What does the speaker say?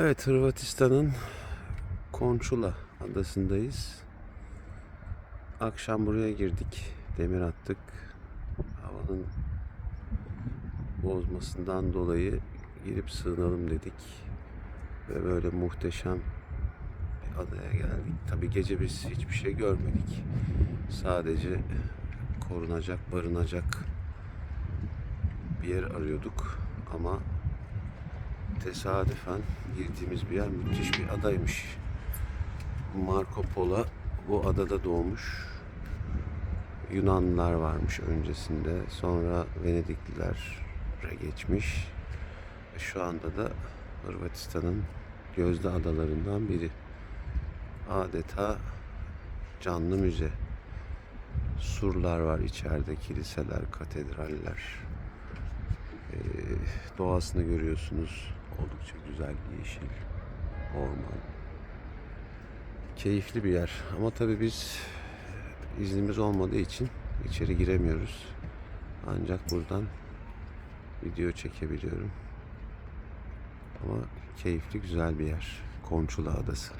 Evet, Hırvatistan'ın Konçula adasındayız. Akşam buraya girdik, demir attık. Havanın bozmasından dolayı girip sığınalım dedik. Ve böyle muhteşem bir adaya geldik. Tabi gece biz hiçbir şey görmedik. Sadece korunacak, barınacak bir yer arıyorduk. Ama tesadüfen girdiğimiz bir yer müthiş bir adaymış. Marco Polo bu adada doğmuş. Yunanlılar varmış öncesinde. Sonra Venediklilere geçmiş. Ve şu anda da Hırvatistan'ın gözde adalarından biri. Adeta canlı müze. Surlar var içeride, kiliseler, katedraller. Ee, doğasını görüyorsunuz. Oldukça güzel, yeşil, orman. Keyifli bir yer. Ama tabii biz iznimiz olmadığı için içeri giremiyoruz. Ancak buradan video çekebiliyorum. Ama keyifli, güzel bir yer. Konçula Adası.